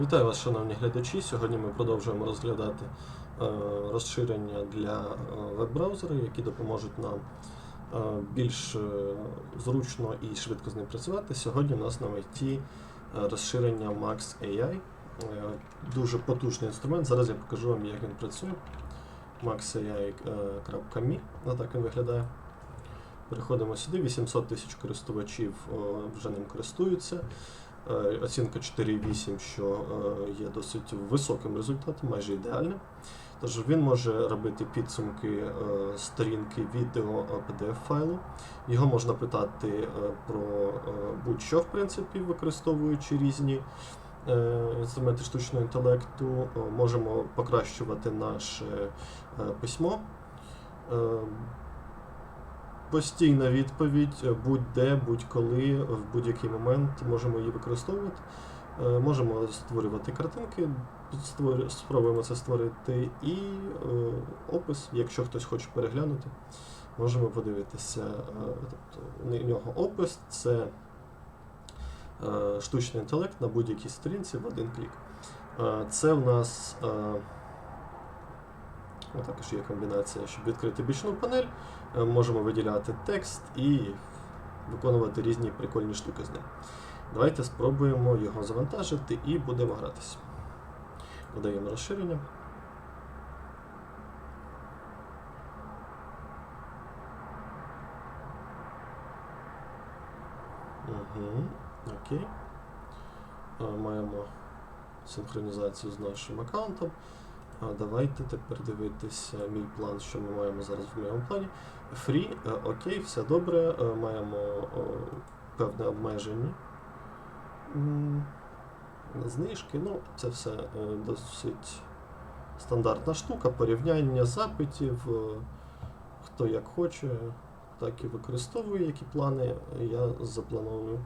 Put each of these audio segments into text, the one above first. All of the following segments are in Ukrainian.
Вітаю вас, шановні глядачі. Сьогодні ми продовжуємо розглядати е, розширення для е, веб-браузера, які допоможуть нам е, більш зручно і швидко з ним працювати. Сьогодні у нас на меті розширення Max AI. Дуже потужний інструмент. Зараз я покажу вам, як він працює. maxai.me, так він виглядає. Переходимо сюди, 800 тисяч користувачів вже ним користуються. Е, Оцінка 4,8, що е, є досить високим результатом, майже ідеальним. Тож він може робити підсумки е, сторінки відео PDF файлу. Його можна питати про будь-що, в принципі, використовуючи різні інструменти штучного інтелекту. Можемо покращувати наше письмо. Постійна відповідь будь-де, будь-коли, в будь-який момент можемо її використовувати. Е, Можемо створювати картинки, спробуємо це створити, і е, опис, якщо хтось хоче переглянути, можемо подивитися. е, Тобто у нього опис це штучний інтелект на будь-якій сторінці в один клік. Це в нас також є комбінація, щоб відкрити бічну панель. Е, Можемо виділяти текст і виконувати різні прикольні штуки з ним. Давайте спробуємо його завантажити і будемо гратися. Додаємо розширення. Угу. Окей. Е, Маємо синхронізацію з нашим аккаунтом. Давайте тепер дивитися мій план, що ми маємо зараз в моєму плані. Free, е, окей, все добре. е, Маємо певне обмеження. Знижки, ну, це все е, досить стандартна штука, порівняння запитів, хто як хоче, так і використовує які плани. Я запланую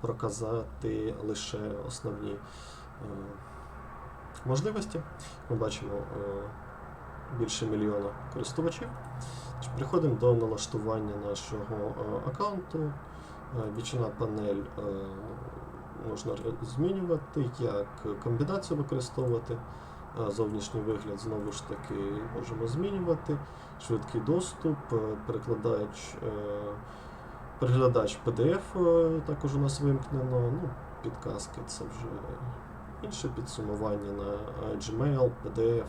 проказати лише основні можливості. Ми бачимо е, більше мільйона користувачів. Тож Переходимо до налаштування нашого е, аккаунту. Е, Бічна панель можна змінювати, як комбінацію використовувати. Зовнішній вигляд знову ж таки можемо змінювати. Швидкий доступ, перекладач, переглядач PDF також у нас вимкнено. Ну, підказки це вже інше підсумування на е, Gmail, PDF.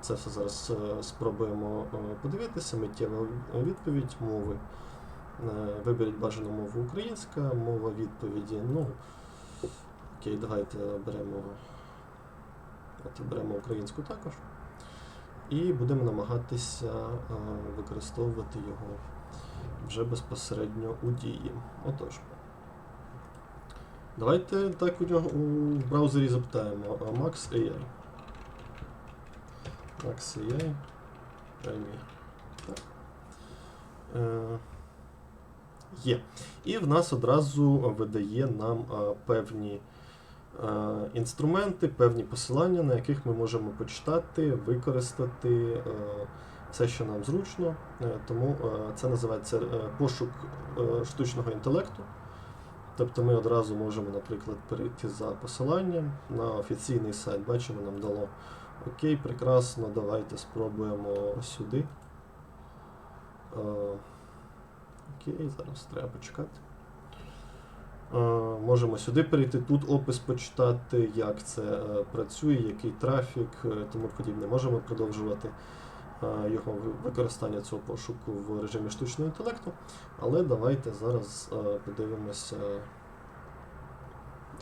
Це все зараз е, спробуємо е, подивитися. Миттєва відповідь мови. Виберіть бажану мову українська, мова відповіді. Ну, окей, давайте беремо, давайте беремо українську також. І будемо намагатися використовувати його вже безпосередньо у дії. Отож. Давайте так у нього у браузері запитаємо Max AI. Max AI. Premier. Так. Е, є. І в нас одразу видає нам певні е, інструменти, певні посилання, на яких ми можемо почитати, використати е, все, що нам зручно. Е, тому це називається пошук штучного інтелекту. Тобто ми одразу можемо, наприклад, перейти за посиланням на офіційний сайт. Бачимо, нам дало Окей, прекрасно, давайте спробуємо сюди. Е, Окей, зараз треба почекати. Е, Можемо сюди перейти, тут опис почитати, як це е, працює, який трафік, тому подібне. Можемо продовжувати його використання цього пошуку в режимі штучного інтелекту. Але давайте зараз е, подивимося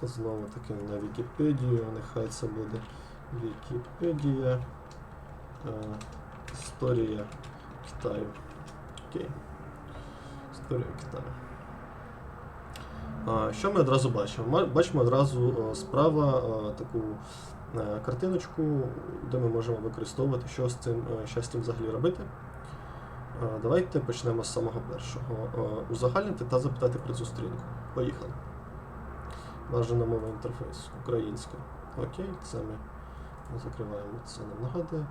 знову таки на Вікіпедію, нехай це буде Вікіпедія. Е, Історія Китаю. Окей. Історія Китаю. Що ми одразу бачимо? Бачимо одразу е, справа е, таку е, картиночку, де ми можемо використовувати, що з цим, е, цим взагалі робити. Е, Давайте почнемо з самого першого. Е, Узагальнити та запитати про цю сторінку. Поїхали. Бажана мова інтерфейсу. Українська. Окей, це ми закриваємо це нам нагадує.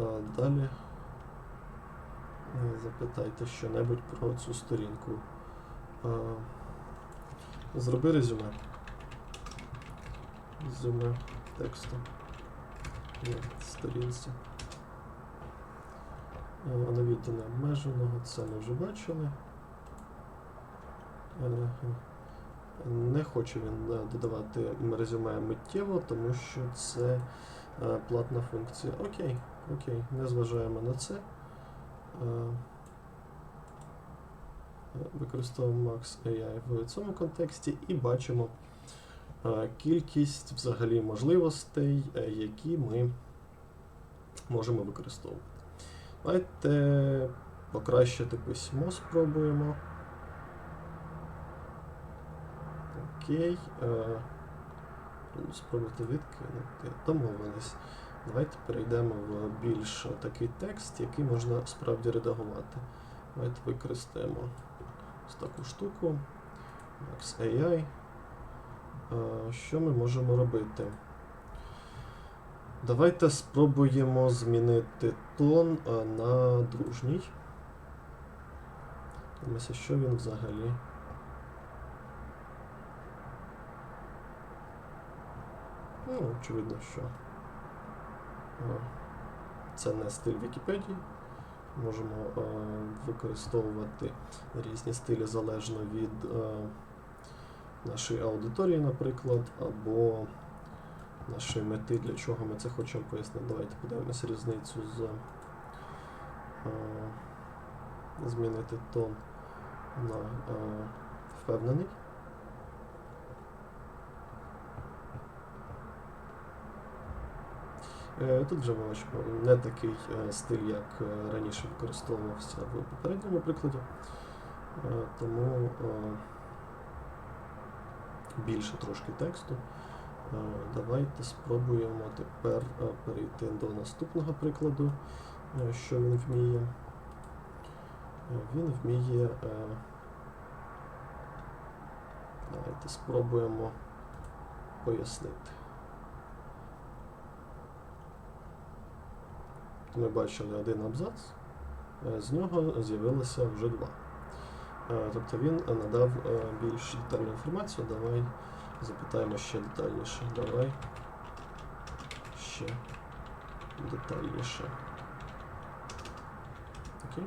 Е, Далі е, запитайте що-небудь про цю сторінку. Е, Зроби резюме. Резюме тексту на сторінці. Е, Оновіти необмеженого, це ми вже бачили. Не хоче він е, додавати резюме миттєво, тому що це е, платна функція. Окей, окей, не зважаємо на це. Використовуємо Max AI в цьому контексті і бачимо кількість взагалі можливостей, е, які ми можемо використовувати. Давайте покращити письмо спробуємо. Окей. Е, спробувати відкинути. Домовились. Давайте перейдемо в більш такий текст, який можна справді редагувати. Давайте використаємо ось таку штуку. Max AI. Е, Що ми можемо робити? Давайте спробуємо змінити тон е, на дружній. Дивимося, що він взагалі. Ну, очевидно, що е, це не стиль Вікіпедії. Можемо використовувати різні стилі залежно від нашої аудиторії, наприклад, або нашої мети, для чого ми це хочемо пояснити. Давайте подивимося різницю з е, змінити тон на е, впевнений. Е, Тут вже ми бачимо не такий стиль, як раніше використовувався в попередньому прикладі, тому більше трошки тексту. Е, Давайте спробуємо тепер е, перейти до наступного прикладу, е, що він вміє. Він вміє. Давайте спробуємо пояснити. Ми бачили один абзац, з нього з'явилося вже два. Е, Тобто він е, надав е, більш детальну інформацію. Давай запитаємо ще детальніше. Давай ще детальніше. Окей.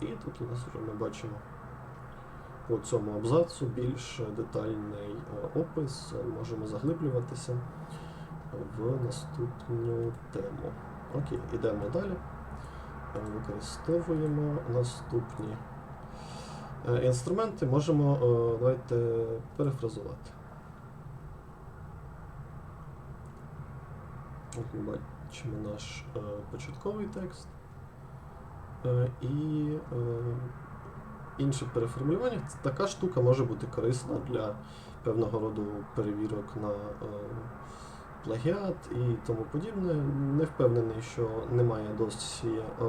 І тут у нас вже ми бачимо по цьому абзацу більш детальний опис. Можемо заглиблюватися в наступну тему. Окей, йдемо далі. Е, Використовуємо наступні е, інструменти. Можемо е, давайте перефразувати. От ми бачимо наш початковий текст. І е, інші переформулювання. Така штука може бути корисна для певного роду перевірок на плагіат і тому подібне. Не впевнений, що немає досі е,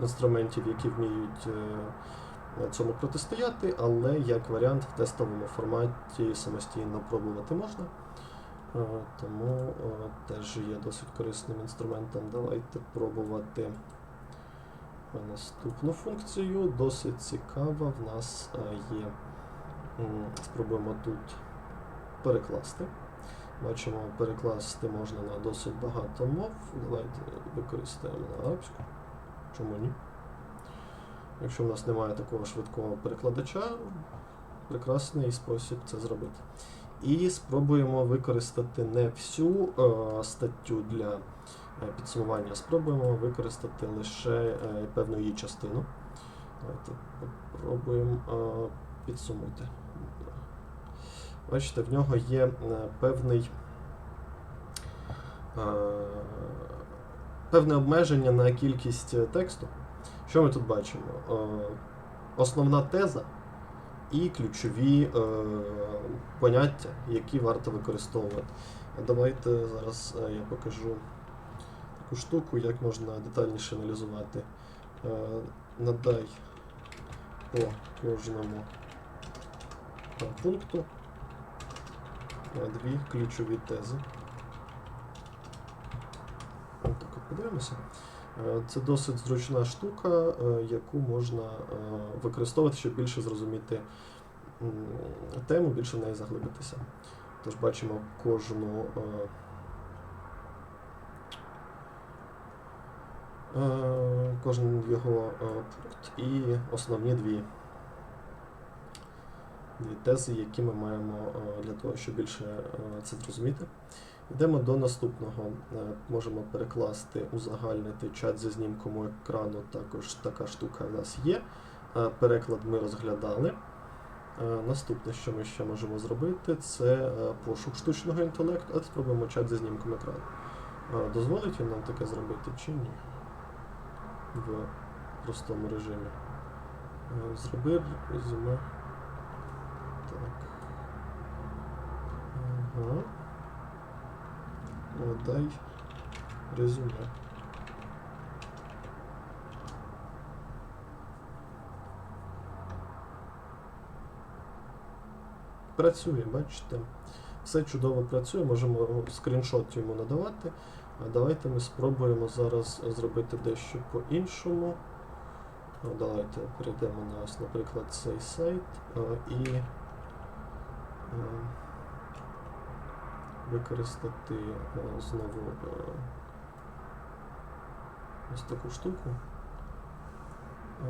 інструментів, які вміють е, цьому протистояти, але як варіант в тестовому форматі самостійно пробувати можна. Е, Тому е, теж є досить корисним інструментом. Давайте пробувати е, наступну функцію. Досить цікава. В нас е, є. Спробуємо тут перекласти. Бачимо, перекласти можна на досить багато мов. Давайте використаємо на арабську. Чому ні? Якщо в нас немає такого швидкого перекладача, прекрасний спосіб це зробити. І спробуємо використати не всю е, статтю для е, підсумування, спробуємо використати лише е, певну її частину. Давайте попробуємо е, підсумувати. Бачите, в нього є е, певний, е, певне обмеження на кількість е, тексту. Що ми тут бачимо? Основна теза і ключові поняття, які варто використовувати. Давайте зараз я покажу таку штуку, як можна детальніше аналізувати. Надай по кожному пункту дві ключові тези. Ось так от подивимося. Е, Це досить зручна штука, е, яку можна е, використовувати, щоб більше зрозуміти тему, більше в неї заглибитися. Тож бачимо кожну. е, е, Кожен його е, пункт і основні дві, тези, які ми маємо е, для того, щоб більше е, це зрозуміти. Йдемо до наступного. Е, Можемо перекласти, узагальнити чат зі знімком екрану. Також така штука в нас є. Переклад ми розглядали. Наступне, що ми ще можемо зробити, це пошук штучного інтелекту. От спробуємо чат зі знімком екрану. Дозволить він нам таке зробити чи ні? В простому режимі. Зроби резюме. Так. Ага. О, дай резюме. Працює, бачите. Все чудово працює, можемо скріншот йому надавати. А Давайте ми спробуємо зараз зробити дещо по-іншому. Давайте перейдемо на ось, наприклад, цей сайт і використати е, знову е, ось таку штуку.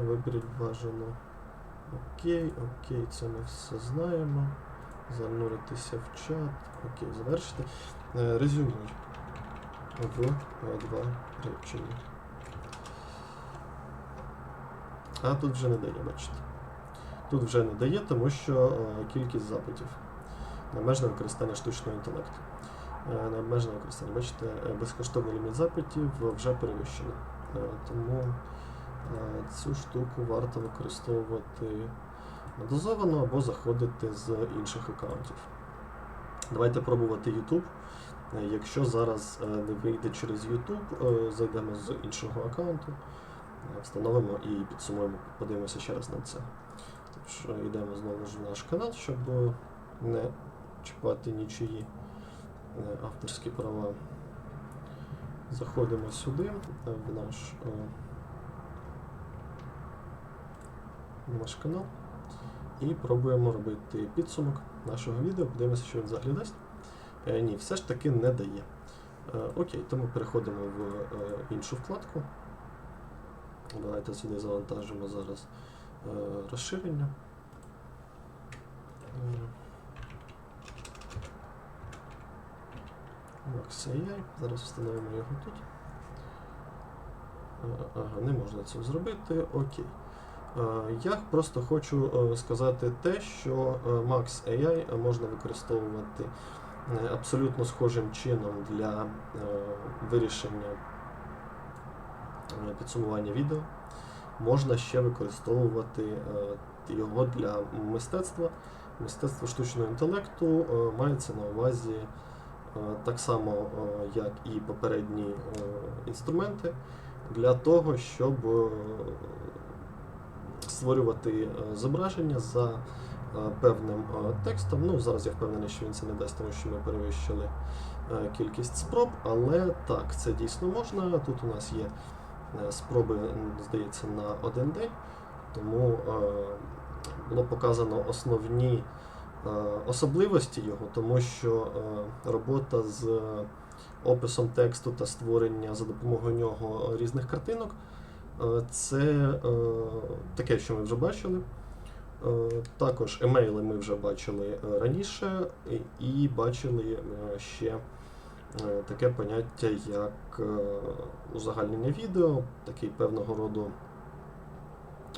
Виберіть бажано. Окей, окей, це ми все знаємо. Зануритися в чат. Окей, завершити. Е, Резюмуй в два речення. А тут вже не дає, бачите. Тут вже не дає, тому що кількість запитів. Необмежене використання штучного інтелекту. Е, Необмежене використання, бачите, е, безкоштовний ліміт запитів вже перевищено. Е, Тому цю штуку варто використовувати дозовано або заходити з інших аккаунтів. Давайте пробувати YouTube. Якщо зараз не вийде через YouTube, зайдемо з іншого аккаунту, встановимо і підсумуємо, подивимося ще раз на це. Тож йдемо знову ж в наш канал, щоб не чіпати нічиї е, авторські права. Заходимо сюди, е, в наш, е, в наш канал і пробуємо робити підсумок нашого відео. Подивимося, що він взагалі ні, все ж таки не дає. Окей, тому переходимо в іншу вкладку. Давайте сюди завантажимо зараз розширення. Е, Зараз встановимо його тут. Ага, не можна цього зробити. Окей. Я просто хочу е, сказати те, що е, Max AI можна використовувати е, абсолютно схожим чином для вирішення підсумування відео. Можна ще використовувати його для мистецтва. Мистецтво штучного інтелекту мається на увазі так само, е, як і попередні е, інструменти, для того, щоб е, створювати е, зображення за е, певним е, текстом. Ну, зараз я впевнений, що він це не дасть, тому що ми перевищили е, кількість спроб, але так, це дійсно можна. Тут у нас є е, спроби, здається, на один день, тому е, було показано основні е, особливості його, тому що е, робота з описом тексту та створення за допомогою нього різних картинок. Е, Це е, таке, що ми вже бачили. Е, Також емейли ми вже бачили е, раніше і- бачили е, ще е, таке поняття, як е, узагальнення відео, такий певного роду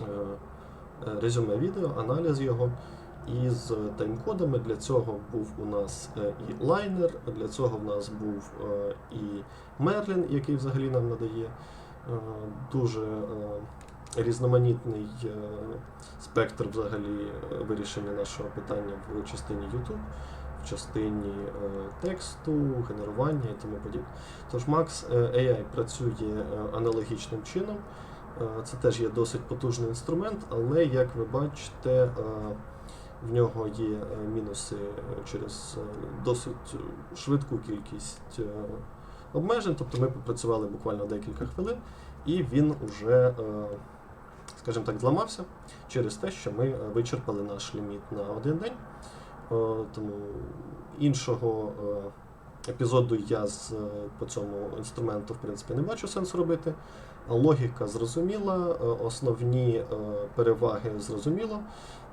е, е, резюме відео, аналіз його. І з таймкодами для цього був у нас е, і лайнер, для цього в нас був е, і Мерлін, який взагалі нам надає е, дуже е, різноманітний е, спектр взагалі е, вирішення нашого питання в частині YouTube, в частині е, тексту, генерування і тому подібне. Тож Max е, AI працює е, аналогічним чином. Е, Це теж є досить потужний інструмент, але як ви бачите, е, в нього є е, мінуси е, через е, досить швидку кількість обмежень. Тобто ми попрацювали буквально декілька хвилин, і він уже, скажімо так, зламався через те, що ми вичерпали наш ліміт на один день. Тому іншого епізоду я з, по цьому інструменту в принципі не бачу сенсу робити. Логіка зрозуміла, основні переваги зрозуміло.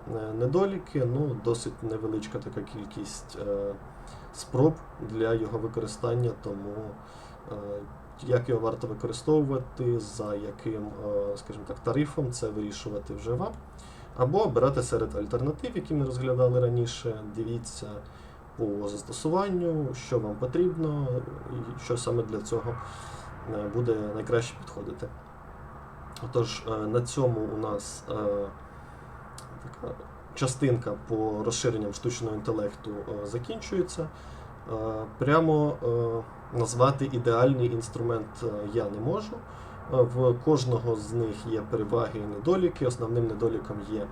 Е, Недоліки, ну, досить невеличка така кількість е, спроб для його використання, тому е, як його варто використовувати, за яким, скажімо так, тарифом, це вирішувати вже вам. Або обирати серед альтернатив, які ми розглядали раніше. Дивіться по застосуванню, що вам потрібно, і що саме для цього буде найкраще підходити. Отож, на цьому у нас така частинка по розширенням штучного інтелекту е, закінчується. Е, Прямо е, назвати ідеальний інструмент я не можу. В кожного з них є переваги і недоліки. Основним недоліком є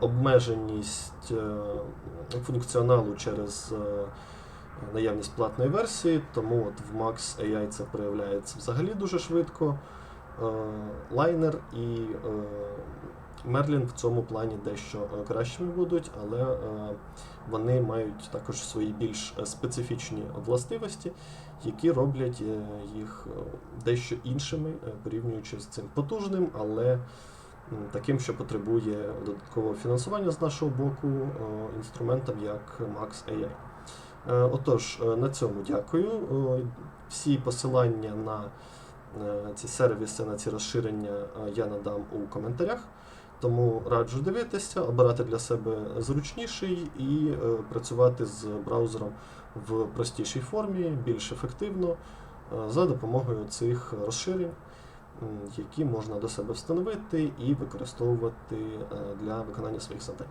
обмеженість функціоналу через наявність платної версії, тому от в Max AI це проявляється взагалі дуже швидко. Liner і Merlin в цьому плані дещо е, кращими будуть, але е, вони мають також свої більш е, специфічні властивості, які роблять їх дещо іншими, порівнюючи з цим потужним, але таким, що потребує додаткового фінансування з нашого боку інструментом як Max AI. Отож, на цьому дякую. Всі посилання на ці сервіси, на ці розширення я надам у коментарях. Тому раджу дивитися, обирати для себе зручніший і е, працювати з браузером в простішій формі, більш ефективно е, за допомогою цих розширень, м, які можна до себе встановити і використовувати е, для виконання своїх завдань.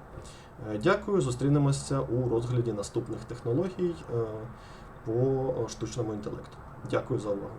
Е, Дякую, зустрінемося у розгляді наступних технологій е, по штучному інтелекту. Дякую за увагу.